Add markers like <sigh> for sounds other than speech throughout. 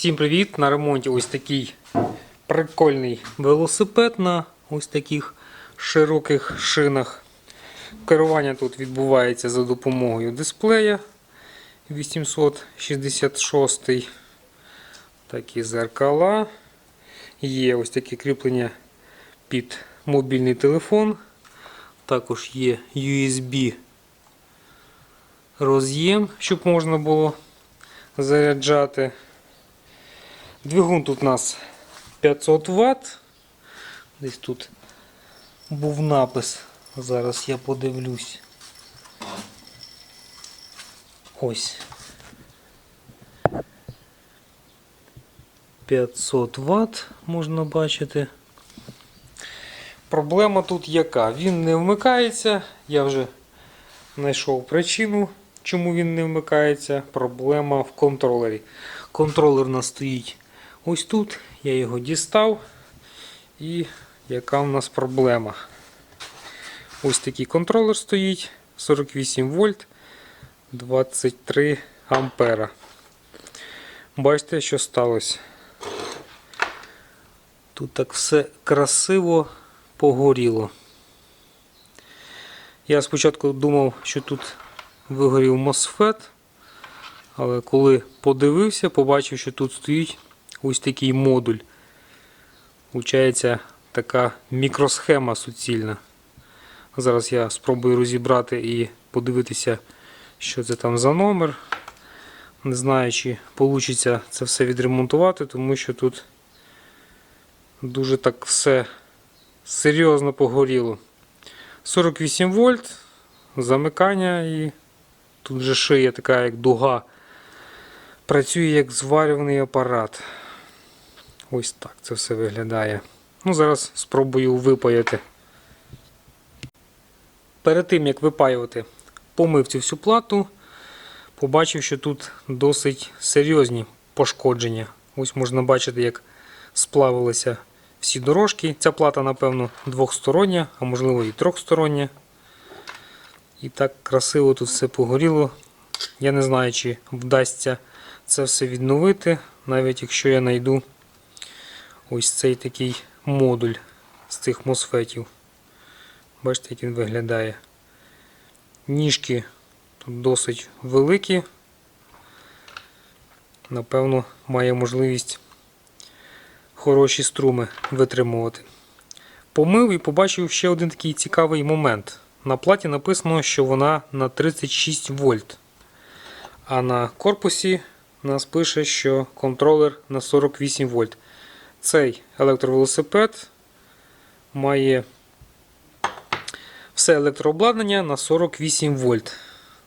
Всім привіт! На ремонті ось такий прикольний велосипед на ось таких широких шинах. Керування тут відбувається за допомогою дисплея 866. Такі зеркала. Є ось таке кріплення під мобільний телефон. Також є USB роз'єм, щоб можна було заряджати. Двигун тут у нас 500 Вт. Десь тут був напис. Зараз я подивлюсь. Ось. 500 Вт можна бачити. Проблема тут яка? Він не вмикається. Я вже знайшов причину, чому він не вмикається. Проблема в контролері. Контролер у нас стоїть ось тут. Я його дістав. І яка в нас проблема? Ось такий контролер стоїть 48 вольт 23 ампера. Бачите, що сталося? Тут так все красиво погоріло. Я спочатку думав, що тут вигорів мосфет, але коли подивився, побачив, що тут стоїть ось такий модуль. Получається така мікросхема суцільна. Зараз я спробую розібрати і подивитися, що це там за номер. Не знаю, чи вийде це все відремонтувати, тому що тут дуже так все серйозно погоріло. 48 вольт, замикання і тут вже шия така як дуга. Працює як зварюваний апарат. Ось так це все виглядає. Ну, Зараз спробую випаяти. Перед тим як випаювати, помив цю всю плату, побачив, що тут досить серйозні пошкодження. Ось можна бачити, як сплавилися всі дорожки. Ця плата, напевно, двохстороння, а можливо і трьохстороння. І так красиво тут все погоріло. Я не знаю, чи вдасться це все відновити, навіть якщо я знайду ось цей такий модуль з цих мосфетів. Бачите, як він виглядає. Ніжки тут досить великі. Напевно, має можливість хороші струми витримувати. Помив і побачив ще один такий цікавий момент. На платі написано, що вона на 36 вольт. А на корпусі нас пише, що контролер на 48 вольт. Цей електровелосипед має все електрообладнання на 48 вольт.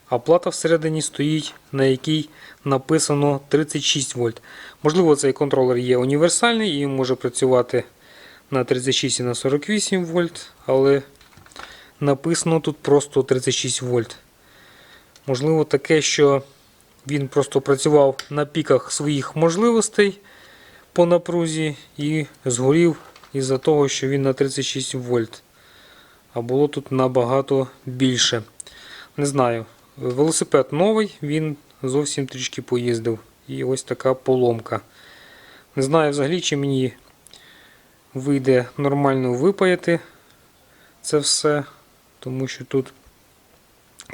А плата всередині стоїть, на якій написано 36 вольт. Можливо, цей контролер є універсальний і може працювати на 36 і на 48 вольт, але написано тут просто 36 вольт. Можливо, таке, що він просто працював на піках своїх можливостей по напрузі і згорів із-за того, що він на 36 вольт. А було тут набагато більше. Не знаю. Велосипед новий, він зовсім трішки поїздив. І ось така поломка. Не знаю взагалі, чи мені вийде нормально випаяти це все, тому що тут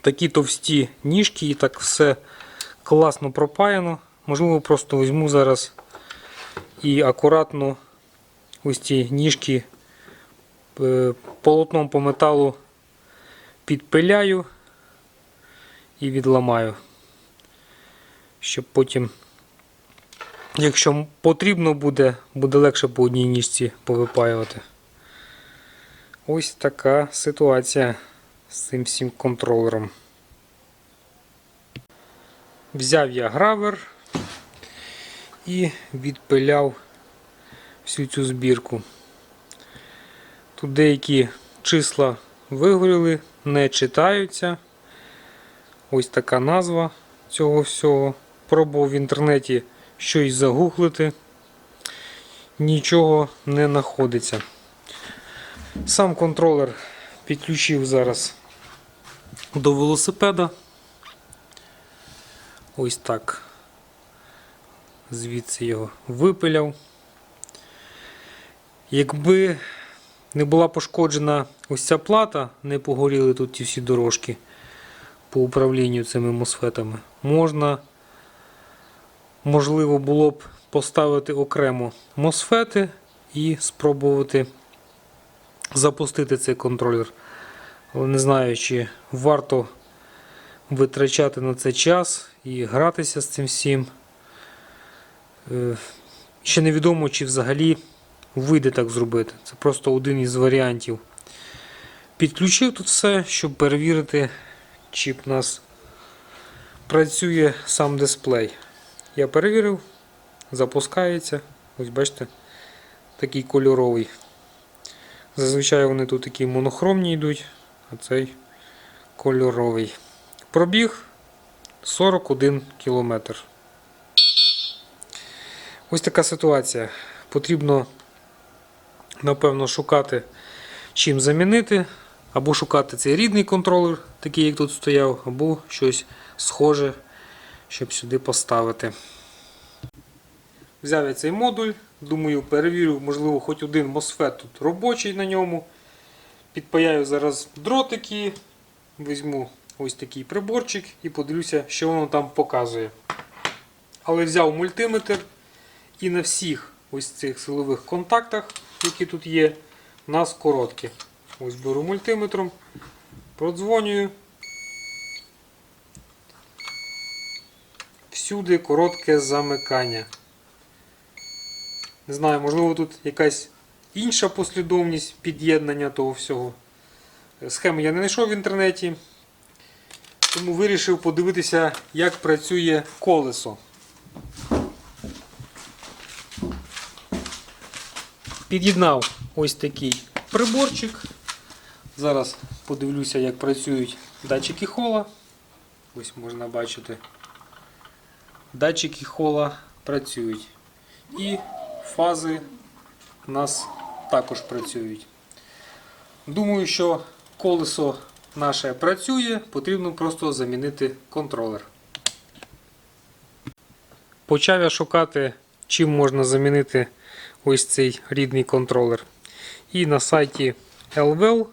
такі товсті ніжки і так все класно пропаяно. Можливо, просто візьму зараз і акуратно ось ці ніжки е, полотном по металу підпиляю і відламаю, щоб потім, якщо потрібно буде, буде легше по одній ніжці повипаювати. Ось така ситуація з цим всім контролером. Взяв я гравер і відпиляв всю цю збірку. Тут деякі числа вигоріли, не читаються. Ось така назва цього всього. Пробував в інтернеті щось загуглити. Нічого не знаходиться. Сам контролер підключив зараз до велосипеда. Ось так звідси його випиляв. Якби не була пошкоджена ось ця плата, не погоріли тут ті всі дорожки по управлінню цими мосфетами, можна, можливо, було б поставити окремо мосфети і спробувати запустити цей контролер. Але не знаю, чи варто витрачати на це час і гратися з цим всім. Е, Ще невідомо, чи взагалі вийде так зробити. Це просто один із варіантів. Підключив тут все, щоб перевірити, чи в нас працює сам дисплей. Я перевірив, запускається. Ось бачите, такий кольоровий. Зазвичай вони тут такі монохромні йдуть, а цей кольоровий. Пробіг 41 кілометр. Ось така ситуація. Потрібно, напевно, шукати чим замінити, або шукати цей рідний контролер, такий, як тут стояв, або щось схоже, щоб сюди поставити. Взяв я цей модуль, думаю, перевірю, можливо, хоч один MOSFET тут робочий на ньому. Підпаяю зараз дротики, візьму ось такий приборчик і подивлюся, що воно там показує. Але взяв мультиметр і на всіх ось цих силових контактах, які тут є, у нас короткі. Ось беру мультиметром, продзвонюю. Всюди коротке замикання. Не знаю, можливо, тут якась інша послідовність під'єднання того всього. Схеми я не знайшов в інтернеті, тому вирішив подивитися, як працює колесо. Під'єднав ось такий приборчик. Зараз подивлюся, як працюють датчики хола. Ось можна бачити. Датчики хола працюють. І фази у нас також працюють. Думаю, що колесо наше працює, потрібно просто замінити контролер. Почав я шукати, чим можна замінити ось цей рідний контролер. І на сайті LVL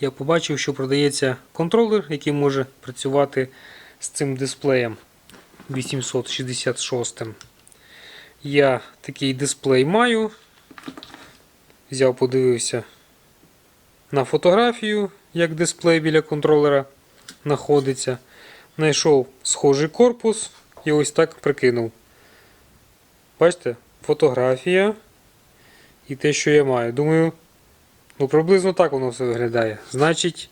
я побачив, що продається контролер, який може працювати з цим дисплеєм 866. Я такий дисплей маю. Взяв, подивився на фотографію, як дисплей біля контролера знаходиться. Знайшов схожий корпус і ось так прикинув. Бачите, фотографія і те, що я маю. Думаю, ну приблизно так воно все виглядає. Значить,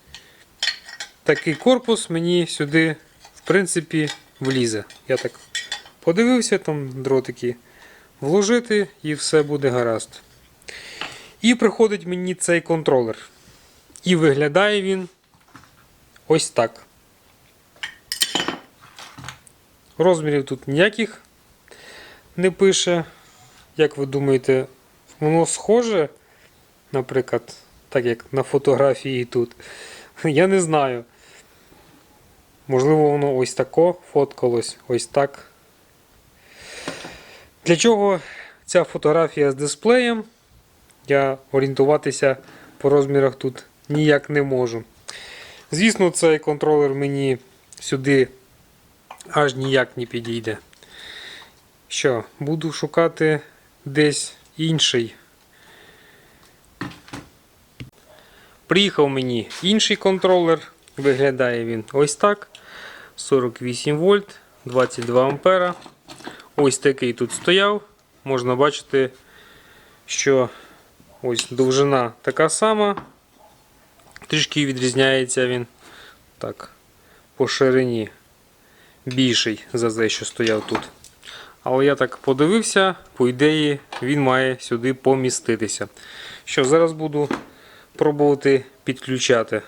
такий корпус мені сюди, в принципі, влізе. Я так подивився, там дротики вложити і все буде гаразд. І приходить мені цей контролер. І виглядає він ось так. Розмірів тут ніяких не пише. Як ви думаєте, воно схоже, наприклад, так як на фотографії тут. <laughs> Я не знаю. Можливо, воно ось тако фоткалось, ось так. Для чого ця фотографія з дисплеєм? Я орієнтуватися по розмірах тут ніяк не можу. Звісно, цей контролер мені сюди аж ніяк не підійде. Що, буду шукати десь інший. Приїхав мені інший контролер. Виглядає він ось так. 48 вольт, 22 ампера. Ось такий тут стояв. Можна бачити, що ось довжина така сама. Трішки відрізняється він так, по ширині більший за те, що стояв тут. Але я так подивився, по ідеї він має сюди поміститися. Що, зараз буду пробувати підключати.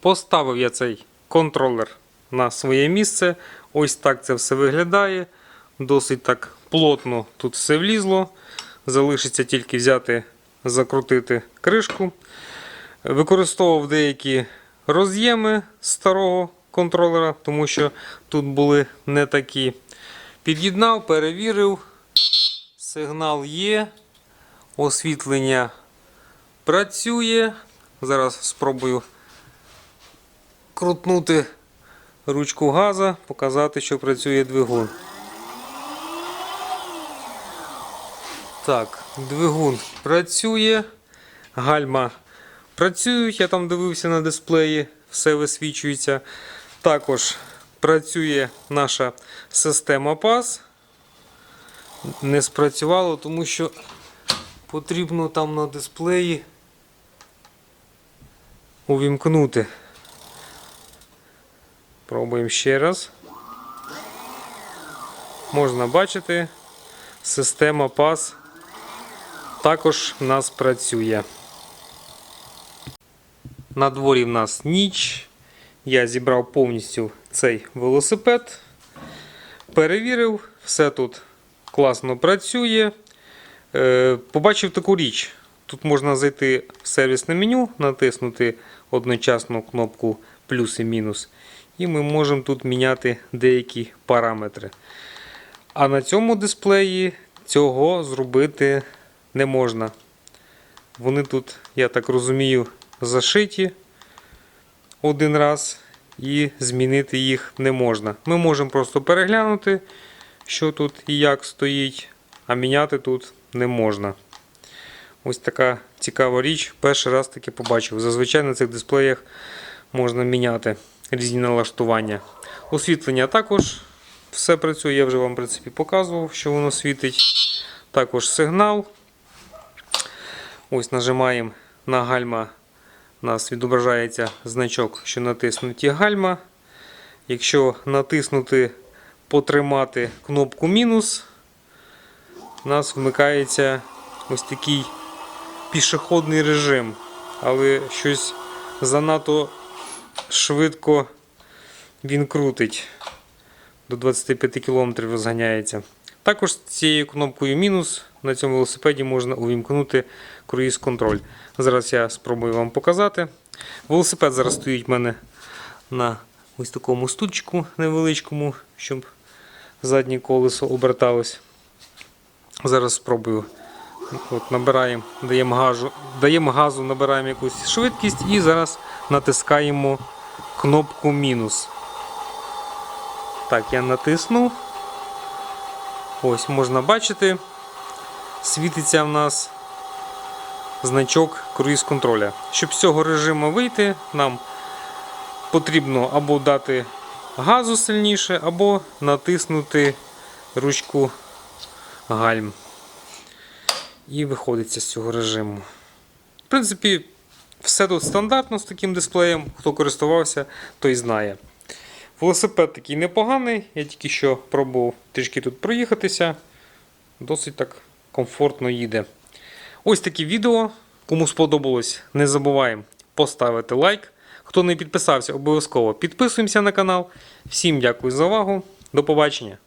Поставив я цей контролер на своє місце. Ось так це все виглядає. Досить так плотно тут все влізло. Залишиться тільки взяти, закрутити кришку. Використовував деякі роз'єми старого контролера, тому що тут були не такі. Під'єднав, перевірив. Сигнал є. Освітлення працює. Зараз спробую крутнути ручку газа, показати, що працює двигун. Так, двигун працює, гальма працюють, я там дивився на дисплеї, все висвічується. Також працює наша система PAS. Не спрацювало, тому що потрібно там на дисплеї увімкнути. Пробуємо ще раз. Можна бачити, система PAS також в нас працює. На дворі в нас ніч. Я зібрав повністю цей велосипед. Перевірив, все тут класно працює. Е, Побачив таку річ. Тут можна зайти в сервісне меню, натиснути одночасно кнопку плюс і мінус. І ми можемо тут міняти деякі параметри. А на цьому дисплеї цього зробити не можна. Вони тут, я так розумію, зашиті один раз і змінити їх не можна. Ми можемо просто переглянути, що тут і як стоїть, а міняти тут не можна. Ось така цікава річ. Перший раз таки побачив. Зазвичай на цих дисплеях можна міняти різні налаштування. Освітлення також все працює, я вже вам в принципі показував, що воно світить. Також сигнал. Ось нажимаємо на гальма. У нас відображається значок, що натиснуті гальма. Якщо натиснути, потримати кнопку мінус, у нас вмикається ось такий пішохідний режим. Але щось занадто швидко він крутить. До 25 км розганяється. Також цією кнопкою мінус на цьому велосипеді можна увімкнути круїз контроль. Зараз я спробую вам показати. Велосипед зараз стоїть в мене на ось такому стульчику невеличкому, щоб заднє колесо оберталось. Зараз спробую. От Набираємо, даємо газу, даємо газу, набираємо якусь швидкість і зараз натискаємо кнопку мінус. Так, я натиснув. Ось можна бачити, світиться в нас значок круїз контроля. Щоб з цього режиму вийти, нам потрібно або дати газу сильніше, або натиснути ручку гальм. І виходиться з цього режиму. В принципі, все тут стандартно з таким дисплеєм. Хто користувався, той знає. Велосипед такий непоганий, я тільки що пробував трішки тут проїхатися. Досить так комфортно їде. Ось таке відео. Кому сподобалось, не забуваємо поставити лайк. Хто не підписався, обов'язково підписуємося на канал. Всім дякую за увагу. До побачення!